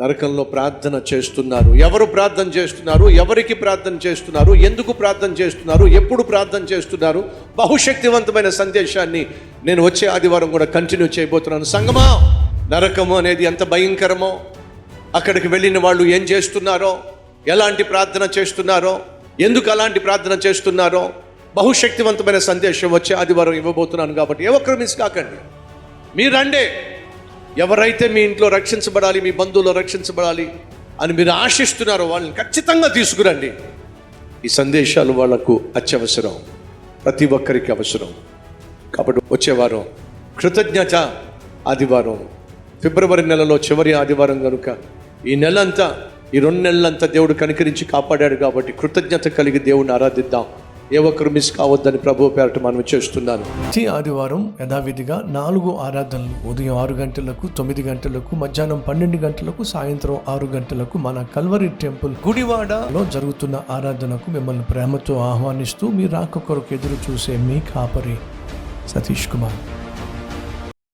నరకంలో ప్రార్థన చేస్తున్నారు. ఎవరు ప్రార్థన చేస్తున్నారు? ఎవరికి ప్రార్థన చేస్తున్నారు? ఎందుకు ప్రార్థన చేస్తున్నారు? ఎప్పుడు ప్రార్థన చేస్తున్నారు? బహుశక్తివంతమైన సందేశాన్ని నేను వచ్చే ఆదివారం కూడా కంటిన్యూ చేయబోతున్నాను. సంగమా నరకము అనేది ఎంత భయంకరమో అక్కడికి వెళ్ళిన వాళ్ళు ఏం చేస్తున్నారో ఎలాంటి ప్రార్థన చేస్తున్నారో ఎందుకు అలాంటి ప్రార్థన చేస్తున్నారో బహుశక్తివంతమైన సందేశం వచ్చే ఆదివారం ఇవ్వబోతున్నాను కాబట్టి ఏ ఒక్కరు మిస్ కాకండి. మీరండే ఎవరైతే మీ ఇంట్లో రక్షించబడాలి మీ బంధువులు రక్షించబడాలి అని మీరు ఆశిస్తున్నారో వాళ్ళని ఖచ్చితంగా తీసుకురండి. ఈ సందేశాలు వాళ్ళకు అత్యవసరం. ప్రతి ఒక్కరికి అవసరం. కాబట్టి వచ్చేవారం కృతజ్ఞత ఆదివారం. ఫిబ్రవరి నెలలో చివరి ఆదివారం కనుక ఈ నెలంతా ఈ రెండు నెలలంతా దేవుడు కనికరించి కాపాడాడు కాబట్టి కృతజ్ఞత కలిగి దేవుడిని ఆరాధిద్దాం. ఏ ఒక్కరు మిస్ కావద్దని ప్రభు పేరట మనం చేస్తున్నాను. ప్రతి ఆదివారం యథావిధిగా నాలుగు ఆరాధనలు ఉదయం ఆరు గంటలకు తొమ్మిది గంటలకు మధ్యాహ్నం పన్నెండు గంటలకు సాయంత్రం ఆరు గంటలకు మన కల్వరి టెంపుల్ గుడివాడలో జరుగుతున్న ఆరాధనకు మిమ్మల్ని ప్రేమతో ఆహ్వానిస్తూ మీ రాక కొరకు ఎదురు చూసే మీ కాపరి సతీష్ కుమార్.